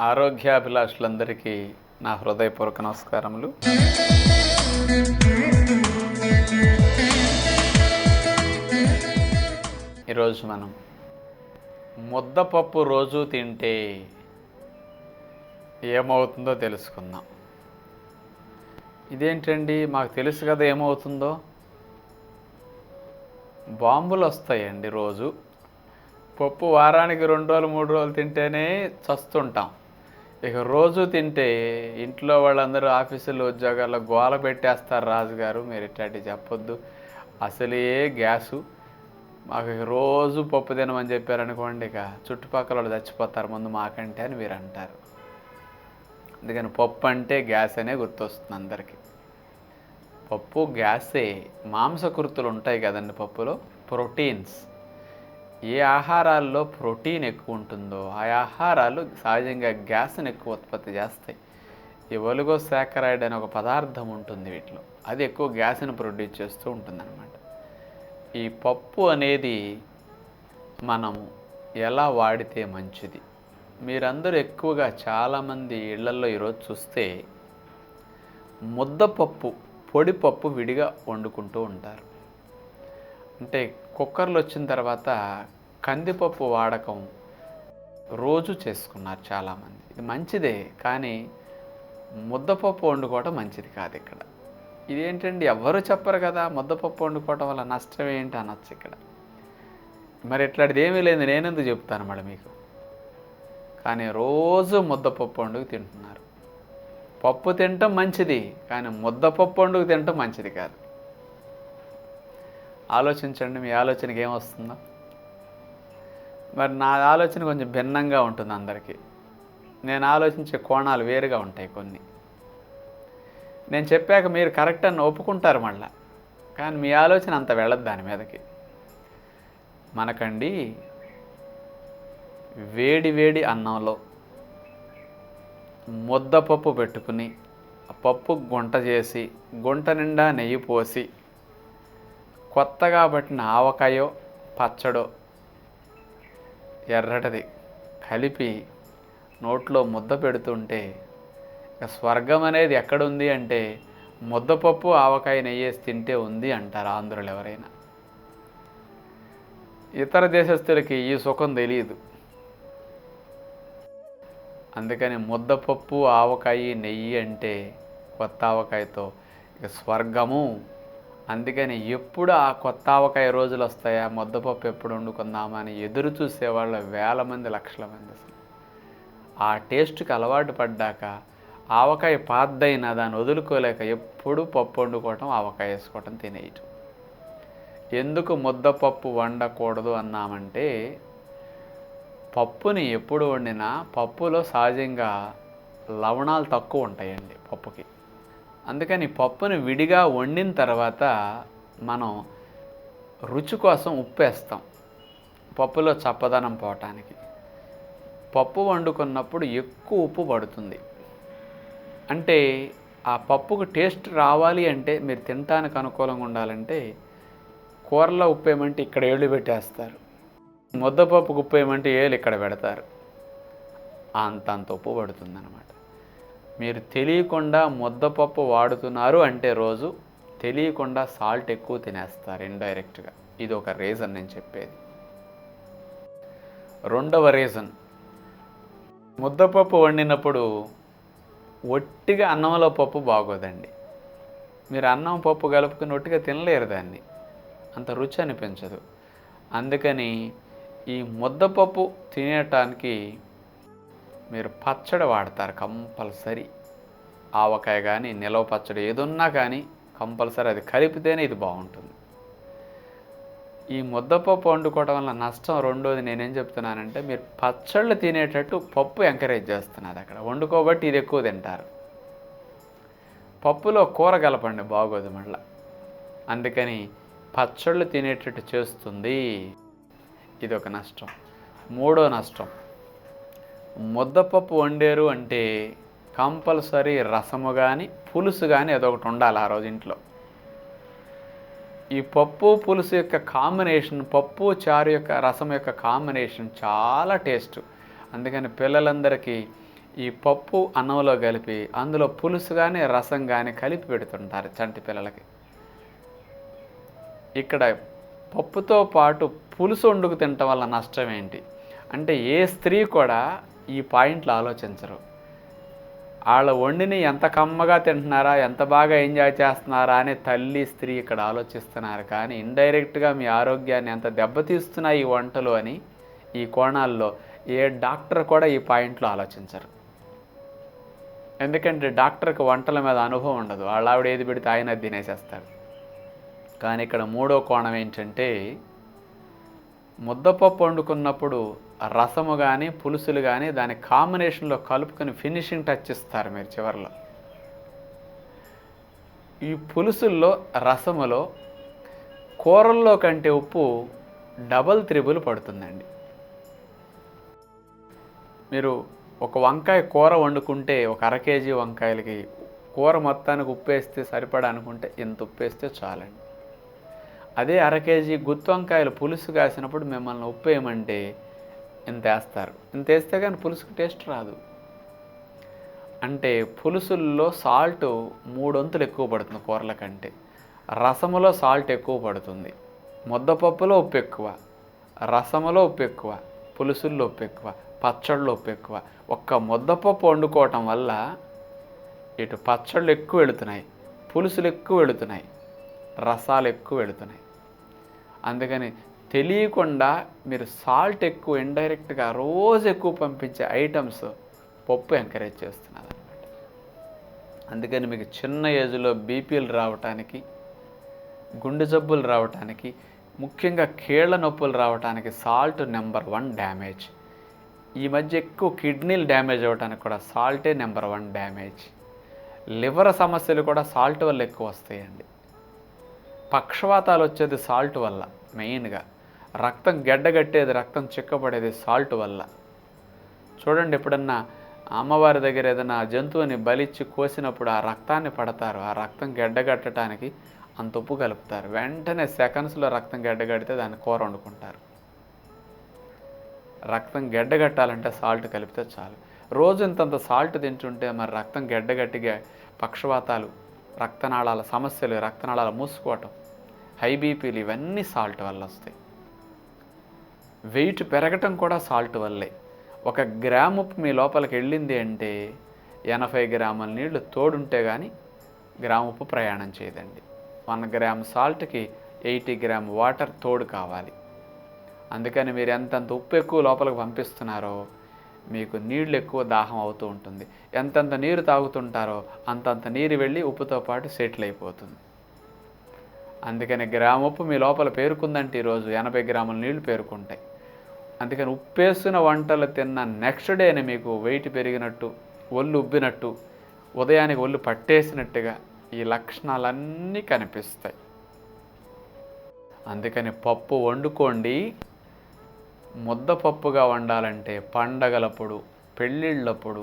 ఆరోగ్యాభిలాషులందరికీ నా హృదయపూర్వక నమస్కారములు. ఈరోజు మనం ముద్దపప్పు రోజు తింటే ఏమవుతుందో తెలుసుకుందాం. ఇదేంటండి మాకు తెలుసు కదా ఏమవుతుందో? బాంబులు వస్తాయండి రోజు. పప్పు వారానికి రెండు రోజులు మూడు రోజులు తింటేనే చస్తుంటాం. ఇక రోజు తింటే ఇంట్లో వాళ్ళందరూ ఆఫీసులు ఉద్యోగాల్లో గోల పెట్టేస్తారు రాజుగారు మీరు ఇట్లాంటివి చెప్పొద్దు. అసలే గ్యాసు. మాకు ఇక రోజు పప్పు తినమని చెప్పారనుకోండి ఇక చుట్టుపక్కల వాళ్ళు చచ్చిపోతారు ముందు మాకంటే అని మీరు అంటారు. అందుకని పప్పు అంటే గ్యాస్ అనే గుర్తొస్తుంది అందరికీ. పప్పు గ్యాసే మాంసకృతులు ఉంటాయి కదండి పప్పులో ప్రోటీన్స్. ఏ ఆహారాల్లో ప్రోటీన్ ఎక్కువ ఉంటుందో ఆ ఆహారాలు సహజంగా గ్యాస్ని ఎక్కువ ఉత్పత్తి చేస్తాయి. ఈ ఒలుగో సాకరైడ్ అనే ఒక పదార్థం ఉంటుంది వీటిలో. అది ఎక్కువ గ్యాస్ని ప్రొడ్యూస్ చేస్తూ ఉంటుందన్నమాట. ఈ పప్పు అనేది మనం ఎలా వాడితే మంచిది? మీరందరూ ఎక్కువగా చాలామంది ఇళ్ళల్లో ఈరోజు చూస్తే ముద్దపప్పు పొడిపప్పు విడిగా వండుకుంటూ ఉంటారు. అంటే కుక్కర్లు వచ్చిన తర్వాత కందిపప్పు వాడకం రోజు చేసుకున్నారు చాలామంది. ఇది మంచిదే కానీ ముద్దపప్పు వండుకోవడం మంచిది కాదు ఇక్కడ. ఇదేంటండి ఎవ్వరు చెప్పరు కదా ముద్దపప్పు వండుకోవడం వల్ల నష్టం ఏంటి అనొచ్చు ఇక్కడ. మరి ఇట్లాంటిది ఏమీ లేదు నేనెందుకు చెప్తాను మళ్ళీ మీకు. కానీ రోజు ముద్దపప్పు వండుకు తింటున్నారు. పప్పు తినటం మంచిది కానీ ముద్దపప్పు వండుకు తినటం మంచిది కాదు. ఆలోచించండి మీ ఆలోచనకి ఏమొస్తుందో. మరి నా ఆలోచన కొంచెం భిన్నంగా ఉంటుంది అందరికీ. నేను ఆలోచించే కోణాలు వేరుగా ఉంటాయి కొన్ని. నేను చెప్పాక మీరు కరెక్ట్ అని ఒప్పుకుంటారు మళ్ళా. కానీ మీ ఆలోచన అంత వెళ్ళదు దాని మీదకి. మనకండి వేడి వేడి అన్నంలో ముద్దపప్పు పెట్టుకుని ఆ పప్పు గుంట చేసి గుంట నిండా నెయ్యి పోసి కొత్తగా పట్టిన ఆవకాయో పచ్చడో ఎర్రటిది. కలిపి నోట్లో ముద్ద పెడుతుంటే ఇక స్వర్గం అనేది ఎక్కడుంది అంటే ముద్దపప్పు ఆవకాయ నెయ్యేసి తింటే ఉంది అంటారు ఆంధ్రులు ఎవరైనా. ఇతర దేశస్తులకి ఈ సుఖం తెలియదు. అందుకని ముద్దపప్పు ఆవకాయ నెయ్యి అంటే కొత్త ఆవకాయతో ఇక స్వర్గము అందుకని ఎప్పుడు ఆ కొత్త ఆవకాయ రోజులు వస్తాయా? ముద్దపప్పు ఎప్పుడు వండుకుందామా? అని ఎదురు చూసేవాళ్ళు వేల మంది లక్షల మంది అసలు. ఆ టేస్ట్కి అలవాటు పడ్డాక ఆవకాయ పాద్దైనా దాన్ని వదులుకోలేక ఎప్పుడు పప్పు వండుకోవటం ఆవకాయ వేసుకోవటం తినేయటం. ఎందుకు ముద్దపప్పు వండకూడదు అన్నామంటే పప్పుని ఎప్పుడు వండినా పప్పులో సహజంగా లవణాలు తక్కువ ఉంటాయండి పప్పుకి. అందుకని పప్పుని విడిగా వండిన తర్వాత మనం రుచి కోసం ఉప్పు వేస్తాం పప్పులో చప్పదనం పోవటానికి. పప్పు వండుకున్నప్పుడు ఎక్కువ ఉప్పు పడుతుంది. అంటే ఆ పప్పుకు టేస్ట్ రావాలి అంటే మీరు తినటానికి అనుకూలంగా ఉండాలంటే కూరలో ఉప్పు ఏమంటే ఇక్కడ ఏళ్ళు పెట్టేస్తారు. ముద్దపప్పుకు ఉప్పు ఏమంటే ఏళ్ళు ఇక్కడ పెడతారు. అంత అంత ఉప్పు పడుతుంది అనమాట మీరు తెలియకుండా ముద్దపప్పు వాడుతున్నారు అంటే రోజు తెలియకుండా సాల్ట్ ఎక్కువ తినేస్తారు ఇండైరెక్ట్గా. ఇది ఒక రీజన్ నేను చెప్పేది. రెండవ రీజన్. ముద్దపప్పు వండినప్పుడు ఒట్టిగా అన్నంలో పప్పు బాగోదండి. మీరు అన్నం పప్పు కలుపుకుని ఒట్టిగా తినలేరు దాన్ని. అంత రుచి అనిపించదు. అందుకని ఈ ముద్దపప్పు తినేటానికి మీరు పచ్చడి వాడతారు కంపల్సరీ. ఆవకాయ కానీ నిలవ పచ్చడి ఏదున్నా కానీ కంపల్సరీ అది కలిపితేనే ఇది బాగుంటుంది. ఈ ముద్దపప్పు వండుకోవడం వల్ల నష్టం రెండోది నేనేం చెప్తున్నానంటే మీరు పచ్చళ్ళు తినేటట్టు పప్పు ఎంకరేజ్ చేస్తున్నారు అక్కడ. వండుకోబట్టి ఇది ఎక్కువ తింటారు. పప్పులో కూర కలపండి బాగోదు మళ్ళా. అందుకని పచ్చళ్ళు తినేటట్టు చేస్తుంది. ఇది ఒక నష్టం. మూడో నష్టం. ముద్దపప్పు వండారు అంటే కంపల్సరీ రసము కానీ పులుసు కానీ ఏదో ఒకటి ఉండాలి ఆ రోజు ఇంట్లో. ఈ పప్పు పులుసు యొక్క కాంబినేషన్ పప్పు చారు యొక్క రసం యొక్క కాంబినేషన్ చాలా టేస్ట్ అందుకని పిల్లలందరికీ ఈ పప్పు అన్నంలో కలిపి అందులో పులుసు కానీ రసం కానీ కలిపి పెడుతుంటారు చంటి పిల్లలకి. ఇక్కడ పప్పుతో పాటు పులుసు వండుకు తినటం వల్ల నష్టం ఏంటి? అంటే ఏ స్త్రీ కూడా ఈ పాయింట్లు ఆలోచించరు. వాళ్ళ వండిని ఎంత కమ్మగా తింటున్నారా ఎంత బాగా ఎంజాయ్ చేస్తున్నారా అనే తల్లి స్త్రీ ఇక్కడ ఆలోచిస్తున్నారు. కానీ ఇండైరెక్ట్గా మీ ఆరోగ్యాన్ని ఎంత దెబ్బతీస్తున్నాయి ఈ వంటలు అని ఈ కోణాల్లో ఏ డాక్టర్ కూడా ఈ పాయింట్లో ఆలోచించరు. ఎందుకంటే డాక్టర్కి వంటల మీద అనుభవం ఉండదు. వాళ్ళ ఆవిడ ఏది పెడితే ఆయన తినేసేస్తారు. కానీ ఇక్కడ మూడో కోణం ఏంటంటే ముద్దపప్పు వండుకున్నప్పుడు రసము కానీ పులుసులు కానీ దాని కాంబినేషన్లో కలుపుకొని ఫినిషింగ్ టచ్ ఇస్తారు మీరు చివరిలో. ఈ పులుసుల్లో రసములో కూరల్లో కంటే ఉప్పు డబల్ త్రిబుల్ పడుతుందండి. మీరు ఒక వంకాయ కూర వండుకుంటే ఒక అర కేజీ వంకాయలకి కూర మొత్తానికి ఉప్పు వేస్తే సరిపడా అనుకుంటే ఇంత ఉప్పు వేస్తే చాలండి. అదే అర కేజీ గుత్తి వంకాయలు పులుసు కాసినప్పుడు మిమ్మల్ని ఉప్పు వేయమంటే ఇంత వేస్తారు? ఇంత వేస్తే కానీ పులుసుకు టేస్ట్ రాదు. అంటే పులుసుల్లో సాల్ట్ మూడొంతులు ఎక్కువ పడుతుంది కూరల కంటే. రసములో సాల్ట్ ఎక్కువ పడుతుంది. ముద్దపప్పులో ఉప్పు ఎక్కువ. రసములో ఉప్పు ఎక్కువ. పులుసుల్లో ఉప్పు ఎక్కువ. పచ్చళ్ళు ఉప్పు ఎక్కువ. ఒక్క ముద్దపప్పు వండుకోవటం వల్ల ఇటు పచ్చళ్ళు ఎక్కువ వెళుతున్నాయి. పులుసులు ఎక్కువ వెళుతున్నాయి. రసాలు ఎక్కువ వెళుతున్నాయి. అందుకని తెలియకుండా మీరు సాల్ట్ ఎక్కువ ఇండైరెక్ట్గా రోజు ఎక్కువ పంపించే ఐటమ్స్ పప్పు ఎంకరేజ్ చేస్తున్నారు అనమాట అందుకని మీకు చిన్న ఏజ్లో బీపీలు రావటానికి గుండె జబ్బులు రావటానికి ముఖ్యంగా కీళ్ళ నొప్పులు రావటానికి సాల్ట్ నెంబర్ వన్ డ్యామేజ్ ఈ మధ్య ఎక్కువ కిడ్నీలు డ్యామేజ్ అవ్వడానికి కూడా సాల్టే నెంబర్ వన్ డ్యామేజ్ లివర్ సమస్యలు కూడా సాల్ట్ వల్ల ఎక్కువ వస్తాయండి. పక్షవాతాలు వచ్చేది సాల్ట్ వల్ల మెయిన్గా రక్తం గడ్డగట్టేది రక్తం చిక్కబడేది సాల్ట్ వల్ల. చూడండి ఎప్పుడన్నా అమ్మవారి దగ్గర ఏదైనా జంతువుని బలిచ్చి కోసినప్పుడు ఆ రక్తాన్ని పడతారు. ఆ రక్తం గడ్డగట్టడానికి అంత ఉప్పు కలుపుతారు. వెంటనే సెకండ్స్లో రక్తం గడ్డగడితే దాన్ని కూర వండుకుంటారు. రక్తం గడ్డగట్టాలంటే సాల్ట్ కలిపితే చాలు. రోజు ఇంతంత సాల్ట్ తింటుంటే మరి రక్తం గడ్డగట్టిగా పక్షవాతాలు రక్తనాళాల సమస్యలు రక్తనాళాలు మూసుకోవటం హై బీపీలు ఇవన్నీ సాల్ట్ వల్ల వస్తాయి. వెయిట్ పెరగటం కూడా సాల్ట్ వల్లే. ఒక గ్రామ్ ఉప్పు మీ లోపలికి వెళ్ళింది అంటే ఎనభై గ్రాముల నీళ్ళు తోడుంటే కానీ గ్రామ్ ఉప్పు ప్రయాణం చేయదండి. వన్ గ్రామ్ సాల్ట్కి ఎయిటీ గ్రామ్ వాటర్ తోడు కావాలి. అందుకని మీరు ఎంతంత ఉప్పు ఎక్కువ లోపలికి పంపిస్తున్నారో మీకు నీళ్ళు ఎక్కువ దాహం అవుతూ ఉంటుంది. ఎంతెంత నీరు తాగుతుంటారో అంతంత నీరు వెళ్ళి ఉప్పుతో పాటు సెటిల్ అయిపోతుంది. అందుకని గ్రామ ఉప్పు మీ లోపల పేరుకుందంటే ఈరోజు ఎనభై గ్రాముల నీళ్ళు పేరుకుంటాయి. అందుకని ఉప్పేసిన వంటలు తిన్న నెక్స్ట్ డేనే మీకు వెయిట్ పెరిగినట్టు ఒళ్ళు ఉబ్బినట్టు ఉదయానికి ఒళ్ళు పట్టేసినట్టుగా ఈ లక్షణాలన్నీ కనిపిస్తాయి. అందుకని పప్పు వండుకోండి. ముద్దపప్పుగా వండాలంటే పండగలప్పుడు పెళ్ళిళ్ళప్పుడు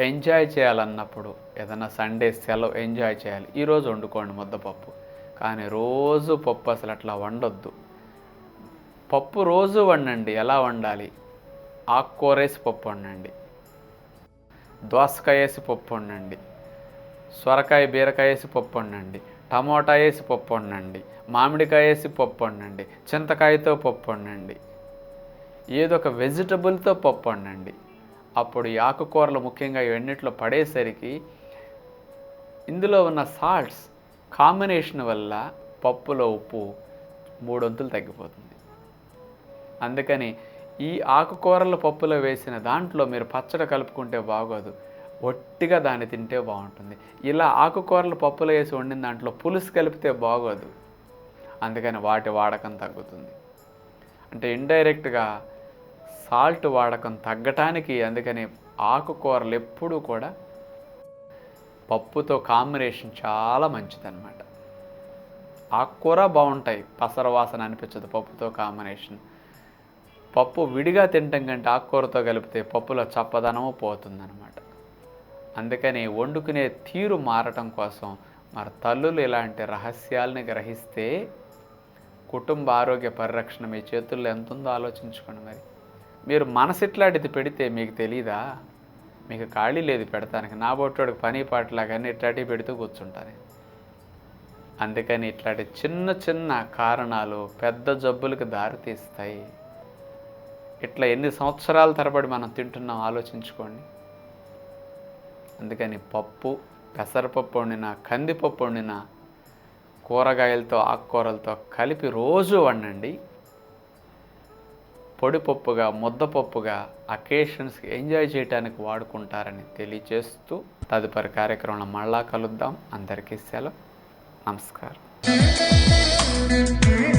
ఎంజాయ్ చేయాలన్నప్పుడు ఏదైనా సండే సెలవు ఎంజాయ్ చేయాలి. ఈరోజు వండుకోండి ముద్దపప్పు కానీ రోజు పప్పు అసలు అట్లా వండొద్దు. పప్పు రోజు వండండి. ఎలా వండాలి? ఆకుకూరేసి పప్పు వండండి. దోసకాయ వేసి పప్పు వండండి. సొరకాయ బీరకాయ వేసి పప్పు వండండి. టమోటా వేసి పప్పు వండండి. మామిడికాయ వేసి పప్పు వండండి. చింతకాయతో పప్పు వండండి. ఏదో ఒక వెజిటబుల్తో పప్పు వండండి. అప్పుడు ఈ ఆకుకూరలు ముఖ్యంగా ఇవన్నిట్లో పడేసరికి ఇందులో ఉన్న సాల్ట్స్ కాంబినేషన్ వల్ల పప్పులో ఉప్పు మూడొంతులు తగ్గిపోతుంది. అందుకని ఈ ఆకుకూరల పప్పులో వేసిన దాంట్లో మీరు పచ్చడి కలుపుకుంటే బాగోదు. ఒట్టిగా దాన్ని తింటే బాగుంటుంది. ఇలా ఆకుకూరలు పప్పులో వేసి వండిన దాంట్లో పులుసు కలిపితే బాగోదు. అందుకని వాటి వాడకం తగ్గుతుంది. అంటే ఇండైరెక్ట్గా సాల్ట్ వాడకం తగ్గటానికి అందుకని ఆకుకూరలు ఎప్పుడూ కూడా పప్పుతో కాంబినేషన్ చాలా మంచిదన్నమాట. ఆకుకూర బాగుంటాయి. పసర వాసన అనిపించదు పప్పుతో కాంబినేషన్. పప్పు విడిగా తినటం కంటే ఆకుకూరతో కలిపితే పప్పులో చప్పదనము పోతుందన్నమాట. అందుకని వండుకునే తీరు మారటం కోసం మరి తల్లులు ఇలాంటి రహస్యాల్ని గ్రహిస్తే కుటుంబ ఆరోగ్య పరిరక్షణ మీ చేతుల్లో ఎంత ఉందో ఆలోచించుకోండి మరి. మీరు మనసు ఇట్లాంటిది పెడితే మీకు తెలీదా? మీకు ఖాళీ లేదు పెడతానికి. నా బొట్టోడికి పని పాటలాగానే ఇట్లాంటివి పెడుతూ కూర్చుంటాను అందుకని ఇట్లాంటి చిన్న చిన్న కారణాలు పెద్ద జబ్బులకు దారితీస్తాయి. ఇట్లా ఎన్ని సంవత్సరాల తరబడి మనం తింటున్నాం ఆలోచించుకోండి. అందుకని పప్పు పెసరపప్పు వండిన కందిపప్పు వండిన కూరగాయలతో ఆకుకూరలతో కలిపి రోజు వండండి. పొడిపప్పుగా ముద్దపప్పుగా అకేషన్స్కి ఎంజాయ్ చేయడానికి వాడుకుంటారని తెలియజేస్తూ తదుపరి కార్యక్రమంలో మళ్ళా కలుద్దాం. అందరికీ సెలవు. నమస్కారం.